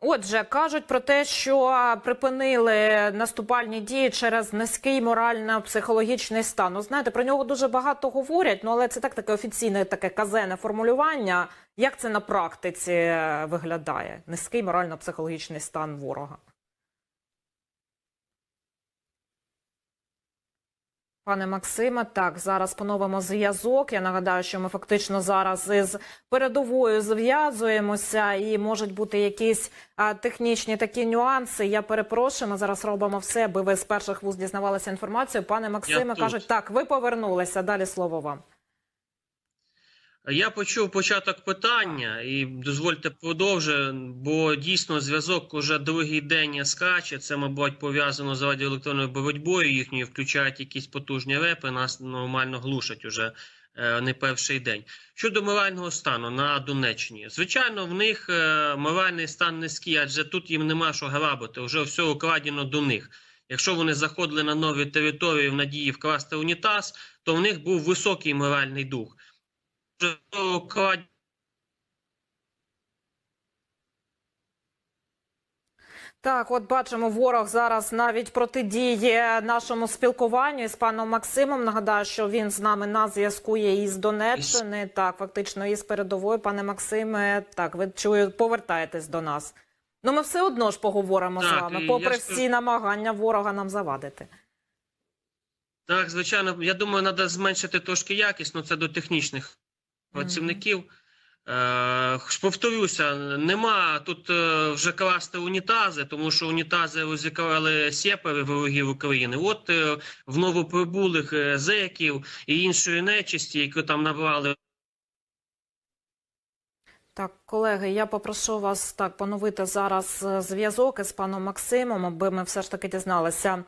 Отже, кажуть про те, що припинили наступальні дії через низький морально-психологічний стан. Ну, знаєте, про нього дуже багато говорять, ну але це так таке офіційне, таке казене формулювання. Як це на практиці е, виглядає? Низький морально-психологічний стан ворога. Пане Максиме, так зараз поновимо зв'язок. Я нагадаю, що ми фактично зараз із передовою зв'язуємося, і можуть бути якісь а, технічні такі нюанси. Я перепрошую. Ми зараз робимо все, аби ви з перших вуз дізнавалися інформацію. Пане Максиме, кажуть, так, ви повернулися. Далі слово вам. Я почув початок питання і дозвольте продовжу, бо дійсно зв'язок уже другий день скаче. Це, мабуть, пов'язано з радіоелектронною боротьбою їхньою, включають якісь потужні репи, нас нормально глушать уже е, не перший день. Щодо морального стану на Донеччині, звичайно, в них е, моральний стан низький, адже тут їм нема що грабити, вже все ukradено до них. Якщо вони заходили на нові території в надії вкрасти унітаз, то в них був високий моральний дух. Так, от бачимо, ворог зараз навіть протидіє нашому спілкуванню із паном Максимом. Нагадаю, що він з нами на зв'язку є із Донеччини. Так, фактично із передової, пане Максиме. Так, ви чую, повертаєтесь до нас. Ну, ми все одно ж поговоримо з вами, попри я скажу- всі намагання ворога нам завадити. Так, звичайно, я думаю, треба зменшити трошки якість, ну це до технічних працівників. Е, повторюся, нема тут е, вже класти унітази, тому що унітази розікрали сєпери ворогів України. От е, в новоприбулих зеків і іншої нечисті, які там набрали Так, колеги, я попрошу вас так поновити зараз е, зв'язок із паном Максимом, аби ми все ж таки дізналися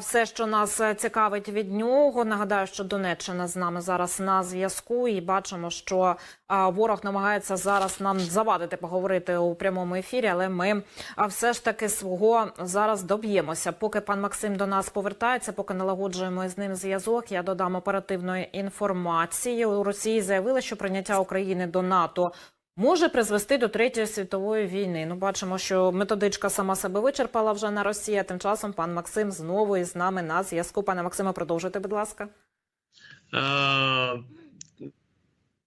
все, що нас е, цікавить від нього. Нагадаю, що Донеччина з нами зараз на зв'язку, і бачимо, що ворог намагається зараз нам завадити поговорити у прямому ефірі, але ми все ж таки свого зараз доб'ємося. Поки пан Максим до нас повертається, поки налагоджуємо з ним зв'язок. Я додам оперативної інформації. У Росії заявили, що прийняття України до НАТО може призвести до третьої світової війни. Ну, бачимо, що методичка сама себе вичерпала вже на Росії. а Тим часом пан Максим знову із нами на зв'язку. Пане Максиме, продовжуйте, будь ласка. Е,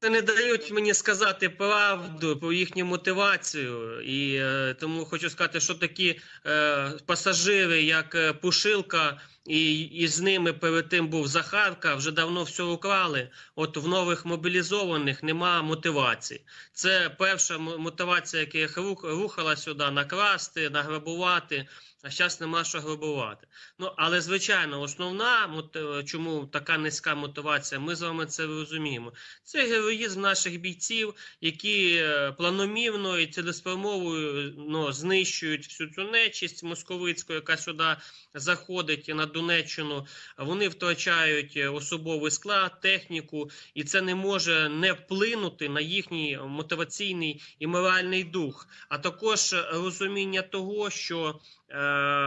Це не дають мені сказати правду про їхню мотивацію, і е, тому хочу сказати, що такі е, пасажири, як Пушилка, і, і з ними перед тим був Захарка, вже давно все украли. От в нових мобілізованих нема мотивації. Це перша мотивація, яка рухала сюди накрасти, награбувати. А зараз нема що грабувати. Ну але звичайно, основна чому така низька мотивація, ми з вами це розуміємо. Це героїзм наших бійців, які е, планомірно і цілеспрямовою ну, знищують всю цю нечисть московицьку, яка сюди заходить і на Донеччину. Вони втрачають е, особовий склад, техніку, і це не може не вплинути на їхній мотиваційний і моральний дух, а також е, розуміння того, що е,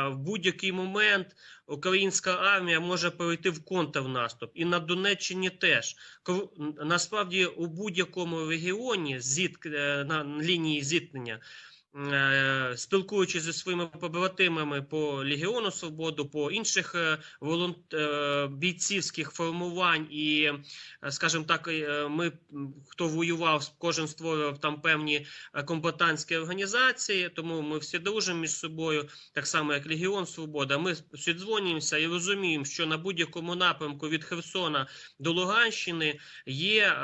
в будь-який момент українська армія може перейти в контрнаступ, і на Донеччині теж насправді у будь-якому регіоні зіт е, на лінії зіткнення. Спілкуючись зі своїми побратимами по Легіону Свободу, по інших е, волонт... е, бійцівських формувань, і, е, скажімо так, ми, хто воював, кожен створював там певні комбатантські організації, тому ми всі дружимо між собою так само як Легіон Свобода. Ми дзвонимося і розуміємо, що на будь-якому напрямку від Херсона до Луганщини є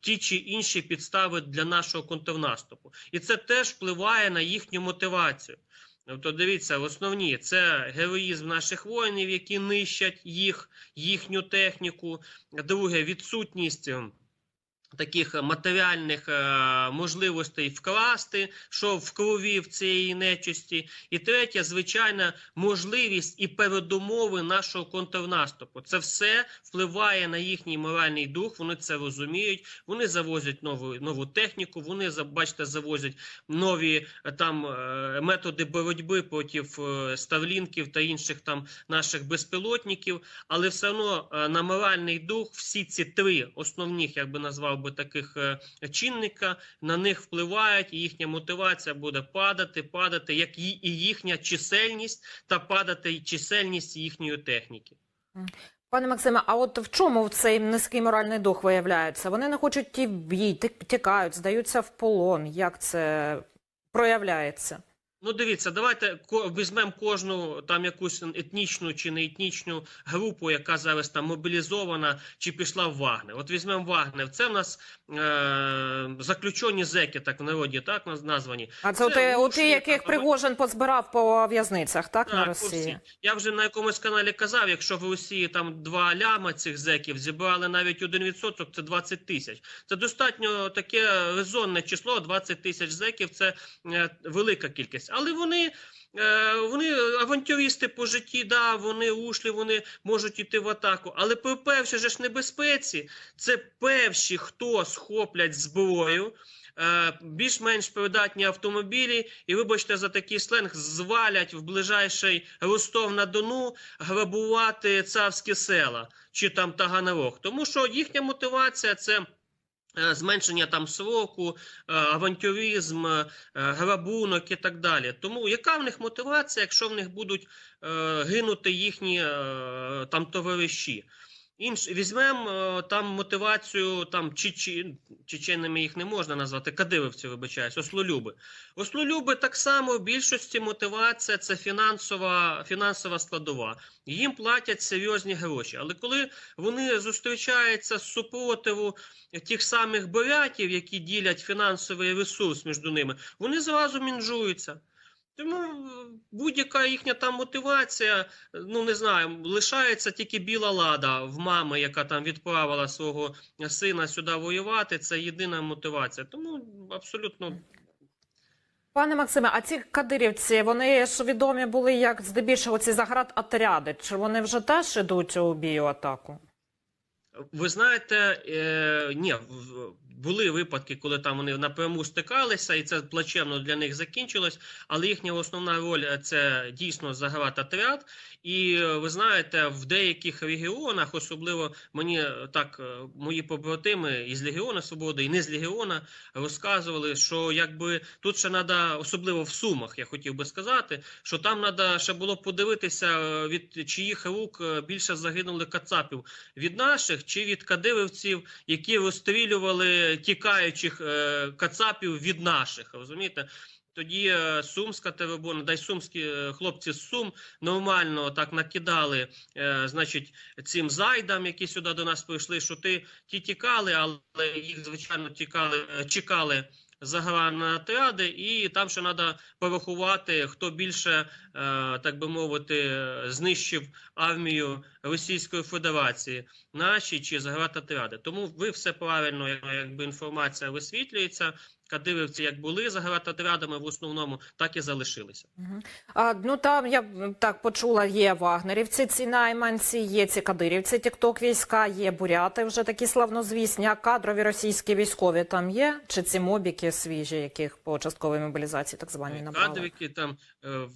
ті чи інші підстави для нашого контрнаступу, і це теж впливає на їхню мотивацію. Тобто, дивіться, основні це героїзм наших воїнів, які нищать їх, їхню техніку. Друге, відсутність. Таких матеріальних е, можливостей вкласти, що в крові в цієї нечисті, і третє, звичайна можливість і передумови нашого контрнаступу. Це все впливає на їхній моральний дух. Вони це розуміють. Вони завозять нову нову техніку. Вони бачите, завозять нові е, там е, методи боротьби проти е, ставлінків та інших там наших безпілотників. Але все одно е, на моральний дух всі ці три основних, як би назвав би таких е, чинника, на них впливають, і їхня мотивація буде падати, падати, як і їхня чисельність, та падати чисельність їхньої техніки. Пане Максиме, а от в чому цей низький моральний дух виявляється? Вони не хочуть в бій, тікають, здаються в полон. Як це проявляється? Ну, дивіться, давайте візьмемо кожну там якусь етнічну чи не етнічну групу, яка зараз там мобілізована чи пішла в Вагнер. От візьмемо Вагнер. Це в нас е- заключені зеки, так в народі, так названі. А це, Це е, ті, яких Пригожин позбирав по в'язницях, так, на Так, по Росії? Я вже на якомусь каналі казав, якщо в Росії там два ляма цих зеків зібрали навіть 1%, це 20 тисяч. Це достатньо таке резонне число, 20 тисяч зеків, це е, велика кількість. Але вони. е, Вони авантюристи по житті, да, вони ушлі, вони можуть йти в атаку. Але при першій ж небезпеці це перші, хто схоплять зброю, е, більш-менш придатні автомобілі, і вибачте за такий сленг, звалять в ближайший Ростов на Дону грабувати царські села чи там Таганрог. Тому що їхня мотивація це. Е, Зменшення там сроку, е, авантюризм, е, грабунок і так далі. Тому яка в них мотивація, якщо в них будуть гинути їхні там товариші? Інш візьмемо е, там мотивацію там чечен, чеченами їх не можна назвати, кадировці, вибачаюсь, ослолюби. Ослолюби так само в більшості мотивація це фінансова, фінансова складова. Їм платять серйозні гроші. Але коли вони зустрічаються з супротиву тих самих бурятів, які ділять фінансовий ресурс між ними, вони зразу мінжуються. Тому е, будь-яка їхня там мотивація, е, ну не знаю, лишається тільки біла лада в мами, яка там відправила свого сина сюди воювати. Це єдина мотивація. Тому абсолютно Пане Максиме, а ці кадирівці, вони ж відомі були як здебільшого ці заградотряди. Чи вони вже теж ідуть у бій у атаку? Ви знаєте, е, ні, були випадки, коли там вони напряму стикалися, і це плачевно для них закінчилось. Але їхня основна роль е, це дійсно заградотряд. І е, ви знаєте, в деяких регіонах, особливо мені е, так е, мої побратими із Легіона Свободи і не з Легіона розказували, що якби тут ще треба, особливо в Сумах, я хотів би сказати, що там треба ще було подивитися, від чиїх рук більше загинули кацапів від наших чи від кадивівців, які розстрілювали тікаючих кацапів від наших. Розумієте? Тоді е, сумська тероборона, дай сумські е, хлопці з Сум нормально так накидали, е, значить, цим зайдам, які сюди до нас прийшли, що ти ті тікали, але їх звичайно тікали, чекали заграноотряди, і там ще треба порахувати, хто більше, так би мовити, знищив армію Російської Федерації, наші чи заградотряди. Тому ви все правильно, якби інформація висвітлюється. Кадирівці як були заградотрядами в основному, так і залишилися. А, ну там я так почула, є вагнерівці, ці найманці, є ці кадирівці, тікток війська, є буряти вже такі славнозвісні, а кадрові російські військові там є? Чи ці мобіки свіжі, яких по частковій мобілізації так звані набрали? Кадрики там е, в,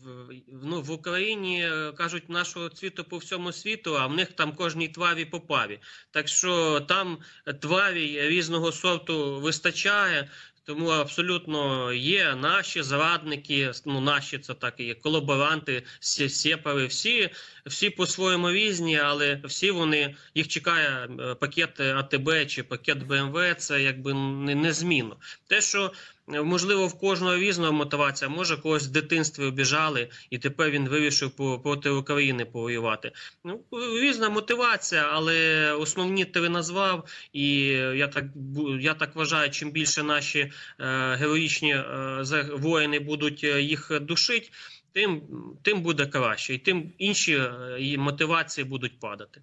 ну, в Україні е, кажуть нашого цвіту по всьому світу, а в них там кожній тварі по парі. Так що там тварі різного сорту вистачає. Тому абсолютно є наші зрадники, ну наші це так і є, колаборанти, сєпари, всі, всі по-своєму різні, але всі вони їх чекає е, пакет АТБ чи пакет БМВ. Це якби не- незмінно. Те, що можливо в кожного різна мотивація, може когось в дитинстві обіжали, і тепер він вирішив проти України повоювати. Ну різна мотивація, але основні ти назвав. І я так я так вважаю, чим більше наші е, героїчні е, воїни будуть е, їх душити, тим, тим буде краще, і тим інші е, мотивації будуть падати.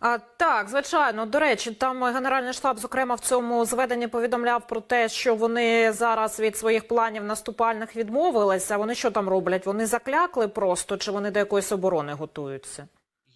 А, так, звичайно. До речі, там Генеральний штаб, зокрема, в цьому зведенні повідомляв про те, що вони зараз від своїх планів наступальних відмовилися. Вони що там роблять? Вони заклякли просто, чи вони до якоїсь оборони готуються?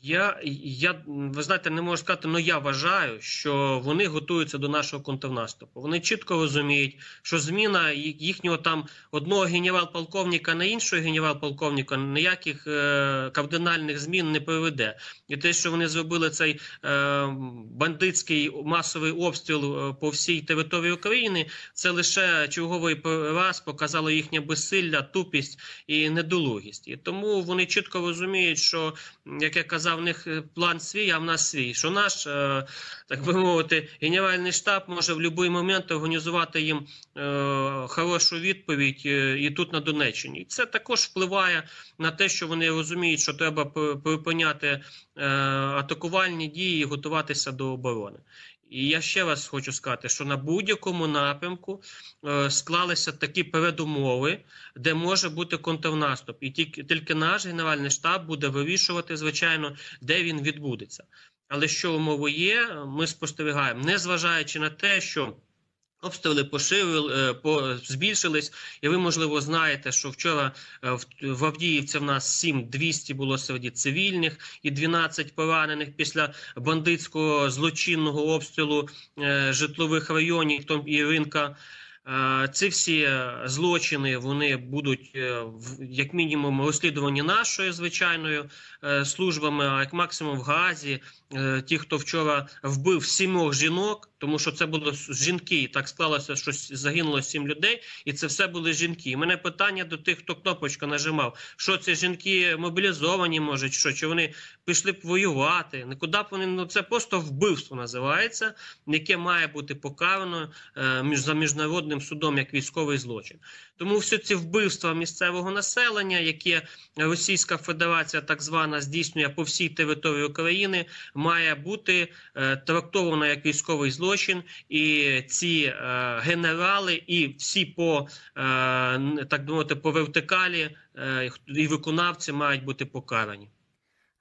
Я, я, ви знаєте, не можу сказати, але я вважаю, що вони готуються до нашого контрнаступу. Вони чітко розуміють, що зміна їхнього там одного генерал-полковника на іншого генерал-полковника ніяких е, кардинальних змін не приведе. І те, що вони зробили цей е, бандитський масовий обстріл е, по всій території України, це лише черговий раз показало їхнє безсилля, тупість і недолугість. І тому вони чітко розуміють, що як я казав, в них е, план свій, а в нас свій. Що наш, е, так би мовити, генеральний штаб може в будь-який момент організувати їм е, хорошу відповідь і тут на Донеччині. Це також впливає на те, що вони розуміють, що треба пр- припиняти атакувальні дії і готуватися до оборони. І я ще раз хочу сказати, що на будь-якому напрямку е, склалися такі передумови, де може бути контрнаступ, і тільки, тільки наш генеральний штаб буде вирішувати, звичайно, де він відбудеться. Але що умови є, ми спостерігаємо, незважаючи на те, що обстріли поширили, е, по, збільшились, і ви, можливо, знаєте, що вчора е, в, Авдіївці в нас 7-200 було серед цивільних і 12 поранених після бандитського злочинного обстрілу е, житлових районів і ринка. Е, Ці всі злочини вони будуть е, як мінімум розслідувані нашою звичайною е, службами, а як максимум в Газі. Ті, хто вчора вбив сімох жінок, тому що це були жінки, і так склалося, що загинуло сім людей, і це все були жінки. І мене питання до тих, хто кнопочку нажимав, що ці жінки мобілізовані, може, що чи вони пішли б воювати. Нікуди б вони ну це просто вбивство називається, яке має бути покарано між за міжнародним судом як військовий злочин. Тому всі ці вбивства місцевого населення, яке Російська Федерація так звана здійснює по всій території України, має бути е, трактовано як військовий злочин, і ці е, генерали, і всі по е, так би мовити, по вертикалі е, і виконавці мають бути покарані.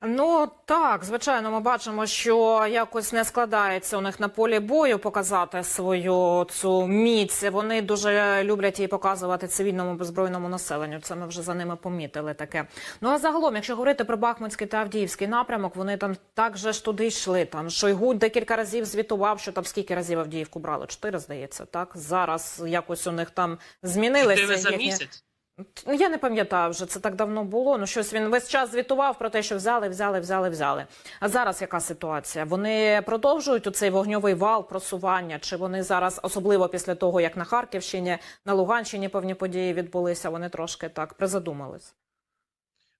Ну так, звичайно, ми бачимо, що якось не складається у них на полі бою показати свою цю міць. Вони дуже люблять її показувати цивільному беззбройному населенню. Це ми вже за ними помітили таке. Ну а загалом, якщо говорити про Бахмутський та Авдіївський напрямок, вони там так же ж туди йшли. Там Шойгу декілька разів звітував, що там скільки разів Авдіївку брали? Чотири, здається, так зараз якось у них там змінилися. Чотири за їхні- місяць. Ну, Я не пам'ятаю вже, це так давно було. Ну щось він весь час звітував про те, що взяли, взяли, взяли, взяли. А зараз яка ситуація? Вони продовжують у цей вогньовий вал просування? Чи вони зараз, особливо після того, як на Харківщині, на Луганщині певні події відбулися, вони трошки так призадумались?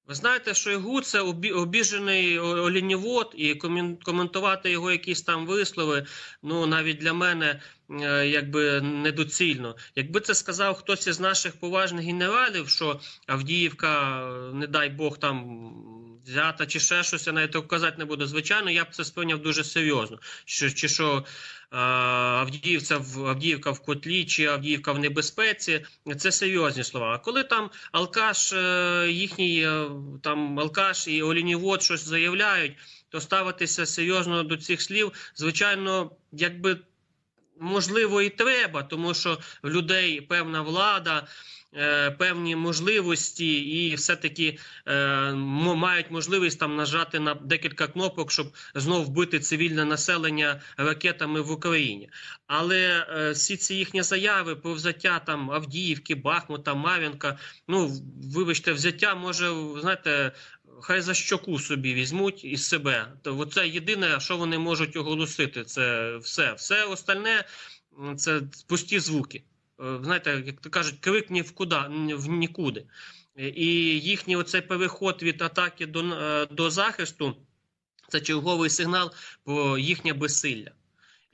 Ви знаєте, що Шойгу це обіжений олінівод, і коментувати його якісь там вислови, ну навіть для мене е, якби недоцільно. Якби це сказав хтось із наших поважних генералів, що Авдіївка, е, не дай Бог, там взята чи ще щось, я навіть казати не буду. Звичайно, я б це сприйняв дуже серйозно. Що, чи що е, Авдіївця в Авдіївка в котлі, чи Авдіївка в небезпеці, це серйозні слова. А коли там алкаш, е, їхній е, там алкаш і олінівод щось заявляють, то ставитися серйозно до цих слів, звичайно, якби можливо і треба, тому що в людей певна влада. Е, Певні можливості, і все-таки е, мають можливість там нажати на декілька кнопок, щоб знов вбити цивільне населення ракетами в Україні. Але е, всі ці їхні заяви про взяття там Авдіївки, Бахмута, Мар'їнка, ну вибачте, взяття може знаєте. Хай за щоку собі візьмуть із себе. То це єдине, що вони можуть оголосити. Це все. Все остальне це пусті звуки. Е, Знаєте, як то кажуть, крик ні в куди, в нікуди. І їхній оцей переход від атаки до, е, до захисту це черговий сигнал про їхнє безсилля.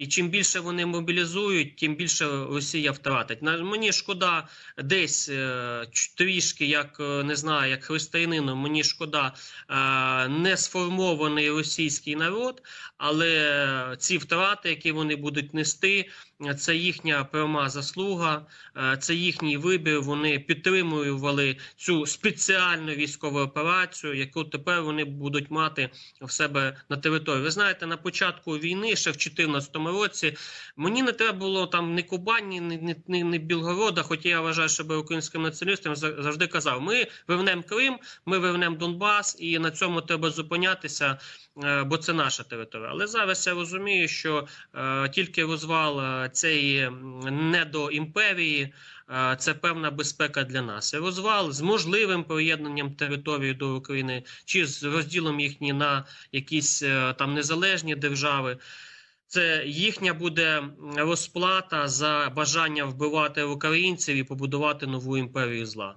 І чим більше вони мобілізують, тим більше Росія втратить. На мені шкода десь е, трішки, як е, не знаю, як християнину, мені шкода е, не сформований російський народ, але ці втрати, які вони будуть нести, це їхня пряма заслуга, е, це їхній вибір. Вони підтримували цю спеціальну військову операцію, яку тепер вони будуть мати в себе на території. Ви знаєте, на початку війни, ще в 2014 році, мені не треба було там ні Кубані, ні, ні, ні, Білгорода, хоча я вважаю себе українським націоналістом, за- завжди казав: ми вернемо Крим, ми вернемо Донбас, і на цьому треба зупинятися, е, бо це наша територія. Але зараз я розумію, що е, тільки розвал е, цієї недоімперії. е, Це певна безпека для нас. Розвал з можливим приєднанням території до України чи з розділом їхні на якісь там незалежні держави. Це їхня буде розплата за бажання вбивати українців і побудувати нову імперію зла.